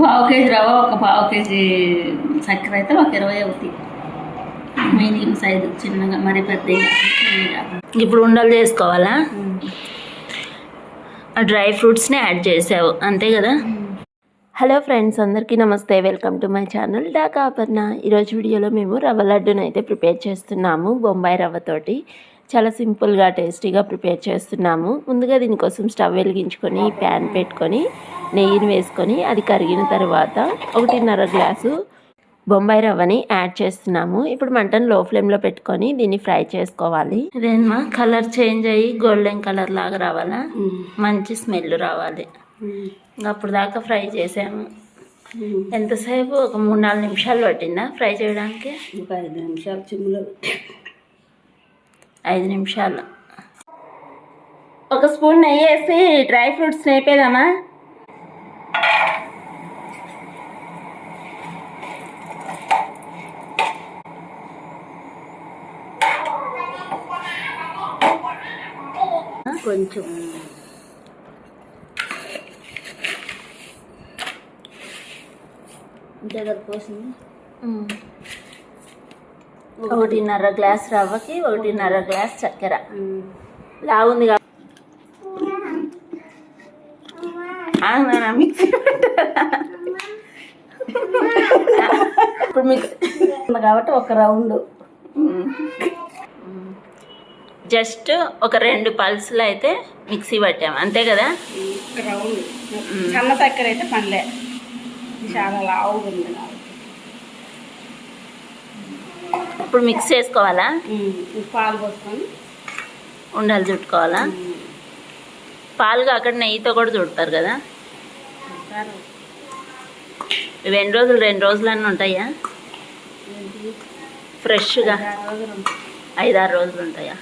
పావు కేజీ రవ్వ ఒక పావు కేజీ చక్కెర అయితే ఒక ఇరవై అవుతాయి. మీడియం సైజు చిన్నగా మరి పెద్దగా చిన్నగా. ఇప్పుడు ఉండలు చేసుకోవాలా? ఆ డ్రై ఫ్రూట్స్ని యాడ్ చేసావు అంతే కదా? హలో ఫ్రెండ్స్ అందరికీ నమస్తే. వెల్కమ్ టు మై ఛానల్ డాకా అపర్ణ. ఈరోజు వీడియోలో మేము రవ్వ లడ్డును అయితే ప్రిపేర్ చేస్తున్నాము బొంబాయి రవ్వతోటి చాలా సింపుల్గా టేస్టీగా ప్రిపేర్ చేస్తున్నాము. ముందుగా దీనికోసం స్టవ్ వెలిగించుకొని ప్యాన్ పెట్టుకొని నెయ్యిని వేసుకొని అది కరిగిన తర్వాత ఒకటిన్నర గ్లాసు బొంబాయి రవ్వని యాడ్ చేస్తున్నాము. ఇప్పుడు మంటను లో ఫ్లేమ్లో పెట్టుకొని దీన్ని ఫ్రై చేసుకోవాలి. ఇదేమా కలర్ చేంజ్ అయ్యి గోల్డెన్ కలర్ లాగా రావాలా? మంచి స్మెల్ రావాలి. అప్పుడు దాకా ఫ్రై చేసాము. ఎంతసేపు? ఒక మూడు నాలుగు నిమిషాలు పట్టిందా ఫ్రై చేయడానికి? ఒక ఐదు నిమిషాలు చిమ్ములో ఐదు నిమిషాలు. ఒక స్పూన్ నెయ్యి వేసి డ్రై ఫ్రూట్స్ నేపేదామా కొంచెం. ఇంతే కదా పోసింది ఒకటిన్నర గ్లాస్ రవ్వకి ఒకటిన్నర గ్లాస్ చక్కెర. లావుంది కాబట్టి మిక్సీ ఇప్పుడు మిక్సీ కాబట్టి ఒక రౌండ్. జస్ట్ ఒక రెండు పల్సులు అయితే మిక్సీ పట్టాము అంతే కదా? రౌండ్. సన్న చక్కెర అయితే పనిలే. చాలా లావుగా ఉంది ఇప్పుడు మిక్స్ చేసుకోవాలా? పాలు పోసుకొని. ఉండాలి చుట్టుకోవాలా? పాలు కాకుండా నెయ్యితో కూడా చుడతారు కదా? ఇవి ఎన్ని రోజులు రెండు రోజులన్నీ ఉంటాయా? ఏంటి? ఫ్రెష్గా? రోజులు ఉంటాయి. ఐదారు రోజులు ఉంటాయా?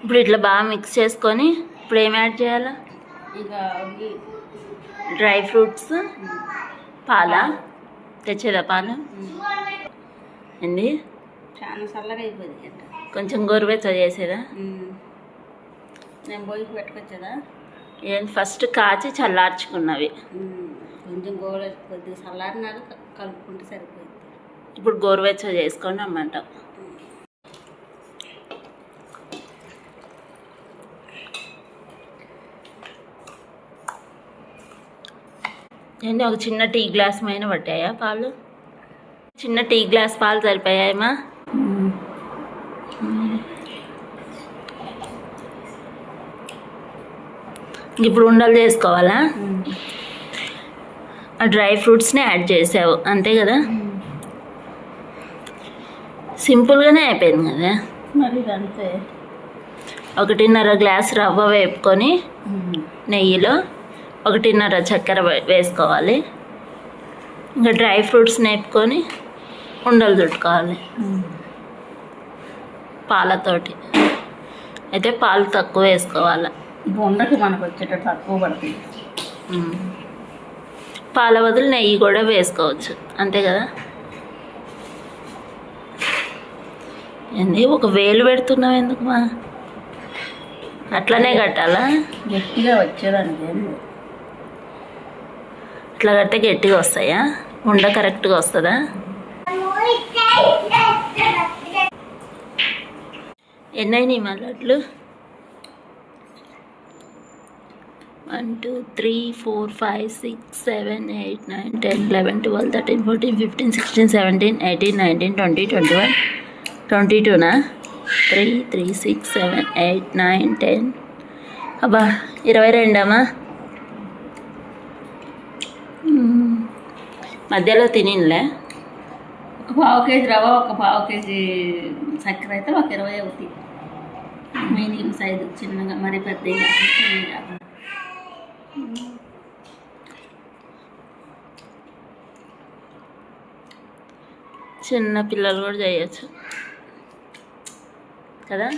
ఇప్పుడు ఇట్లా బాగా మిక్స్ చేసుకొని ఇప్పుడు ఏం యాడ్ చేయాలా? Dry fruits? పాలా? తెచ్చేదా పాలు? ఏంది? చాలా చల్లగా అయిపోయింది కొంచెం గోరువెచ్చ చేసేదా? నేను పోయి పెట్టుకొచ్చేదా? ఏం ఫస్ట్ కాచి చల్లార్చుకున్నవి. కొంచెం గోడ కొద్దిగా చల్లారినాక క- కలుపుకుంటే సరిపోయింది ఇప్పుడు గోరువెచ్చ చేసుకోండి అన్నమాట ఏంటి ఒక చిన్న టీ గ్లాస్ పైన పట్టాయా పాలు? చిన్న టీ గ్లాస్ పాలు సరిపోయాయమ్మా ఇప్పుడు ఉండలు చేసుకోవాలా? ఆ డ్రై ఫ్రూట్స్ని యాడ్ చేసావు అంతే కదా? సింపుల్గానే అయిపోయింది కదా? మరి అంతే ఒకటిన్నర గ్లాస్ రవ్వ వేపుకొని నెయ్యిలో ఒకటిన్నర చక్కెర వేసుకోవాలి. ఇంకా డ్రై ఫ్రూట్స్ నేపుకొని ఉండలు చుట్టుకోవాలి పాలతోటి. అయితే పాలు తక్కువ వేసుకోవాలి. బొండకి మనకు వచ్చేటట్టు తక్కువ పడుతుంది. పాల బదులు నెయ్యి కూడా వేసుకోవచ్చు. అంతే కదా? ఏంది ఒక వేలు పెడుతున్నావు ఎందుకు మా? అట్లనే కట్టాలా? గట్టిగా వచ్చేదానికి. ఇట్లా కడితే గట్టిగా వస్తాయా? ఉండ కరెక్ట్గా వస్తుందా? ఎన్నైనాయి మా లడ్లు one two three four five six seven eight nine ten eleven twelve thirteen fourteen fifteen sixteen seventeen eighteen nineteen twenty twenty one twenty టూనా three three six seven eight nine ten. అబ్బా ఇరవై రెండమ్మా. మధ్యలో తినిలే ఒక పావు కేజీ రవ్వ ఒక పావు KG చక్కెర అయితే ఒక ఇరవై అవుతాయి మీడియం సైజు చిన్నగా మరి పెద్దగా చిన్నగా. చిన్న పిల్లలు కూడా చేయొచ్చు. కదా?